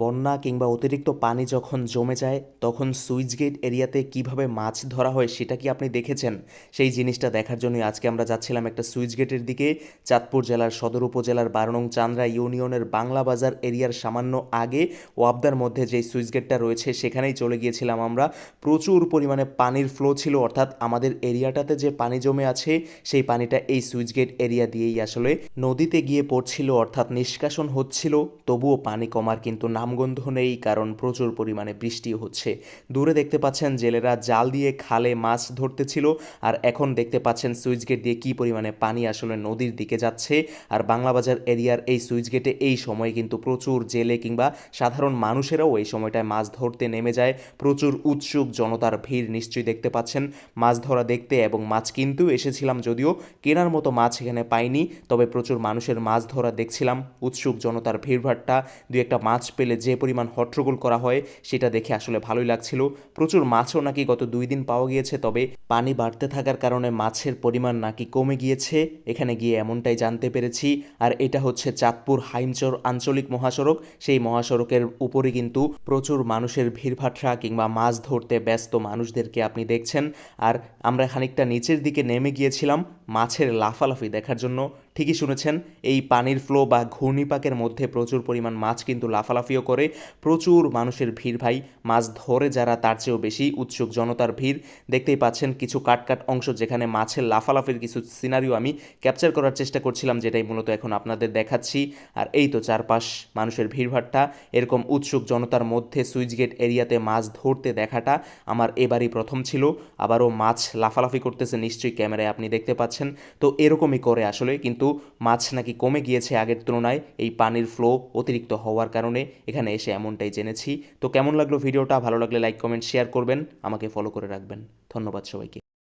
বন্যা কিংবা অতিরিক্ত পানি যখন জমে যায়, তখন সুইচ গেট এরিয়াতে কীভাবে মাছ ধরা হয় সেটা কি আপনি দেখেছেন? সেই জিনিসটা দেখার জন্যই আজকে আমরা যাচ্ছিলাম একটা সুইচ গেটের দিকে। চাঁদপুর জেলার সদর উপজেলার বারনং চান্দ্রা ইউনিয়নের বাংলা বাজার এরিয়ার সামান্য আগে ওয়াবদার মধ্যে যে সুইচ গেটটা রয়েছে, সেখানেই চলে গিয়েছিলাম আমরা। প্রচুর পরিমাণে পানির ফ্লো ছিল, অর্থাৎ আমাদের এরিয়াটাতে যে পানি জমে আছে, সেই পানিটা এই সুইচ গেট এরিয়া দিয়েই আসলে নদীতে গিয়ে পড়ছিল, অর্থাৎ নিষ্কাশন হচ্ছিল, তবুও পানি কমার কিন্তু নামগন্ধ নেই, কারণ প্রচুর পরিমাণে বৃষ্টিও হচ্ছে। দূরে দেখতে পাচ্ছেন জেলেরা জাল দিয়ে খালে মাছ ধরতেছিল, আর এখন দেখতে পাচ্ছেন সুইচ গেট দিয়ে কী পরিমাণে পানি আসলে নদীর দিকে যাচ্ছে। আর বাংলাবাজার এরিয়ার এই সুইচ গেটে এই সময় কিন্তু প্রচুর জেলে কিংবা সাধারণ মানুষেরাও এই সময়টায় মাছ ধরতে নেমে যায়। প্রচুর উৎসুক জনতার ভিড় নিশ্চয়ই দেখতে পাচ্ছেন। মাছ ধরা দেখতে এবং মাছ কিনতেও এসেছিলাম যদিও কেনার মতো মাছ এখানে পাইনি, তবে প্রচুর মানুষের মাছ ধরা দেখছিলাম। উৎসুক জনতার ভিড়ভাট্টা দু একটা মাছ পেলে যে পরিমাণ হট্টগোল করা হয়, সেটা দেখে আসলে ভালোই লাগছিল। প্রচুর মাছও নাকি গত দুই দিন পাওয়া গিয়েছে, তবে পানি বাড়তে থাকার কারণে মাছের পরিমাণ নাকি কমে গিয়েছে, এখানে গিয়ে এমনটাই জানতে পেরেছি। আর এটা হচ্ছে চাঁদপুর হাইমচর আঞ্চলিক মহাসড়ক, সেই মহাসড়কের উপরে কিন্তু প্রচুর মানুষের ভিড়ভাট্টা কিংবা মাছ ধরতে ব্যস্ত মানুষদেরকে আপনি দেখছেন। আর আমরা খানিকটা নিচের দিকে নেমে গিয়েছিলাম মাছের লাফালাফি দেখার জন্য। ঠিকই শুনেছেন, এই পানির ফ্লো বা ঘূর্ণিপাকের মধ্যে প্রচুর পরিমাণ মাছ কিন্তু লাফালাফিও করে। প্রচুর মানুষের ভিড় ভাই, মাছ ধরে যারা তার চেয়েও বেশি উৎসুক জনতার ভিড়। দেখতেই পাচ্ছেন কিছু কাটকাট অংশ যেখানে মাছের লাফালাফির কিছু সিনারিও আমি ক্যাপচার করার চেষ্টা করছিলাম, যেটাই মূলত এখন আপনাদের দেখাচ্ছি। আর এই তো চারপাশ মানুষের ভিড়ভাট্টা এরকম উৎসুক জনতার মধ্যে সুইচ গেট এরিয়াতে মাছ ধরতে দেখাটা আমার এবারই প্রথম ছিল। আবারও মাছ লাফালাফি করতেছে নিশ্চয়ই ক্যামেরায় আপনি দেখতে পাচ্ছেন। তো এরকমই করে আসলে কিন্তু মাছ নাকি কমে গিয়েছে আগের তুলনায়। এই পানির ফ্লো অতিরিক্ত হওয়ার কারণে এখানে এসে এমনটাই জেনেছি। তো কেমন লাগল ভিডিওটা? ভালো লাগলে লাইক কমেন্ট শেয়ার করবেন। আমাকে ফলো করে রাখবেন। ধন্যবাদ সবাইকে।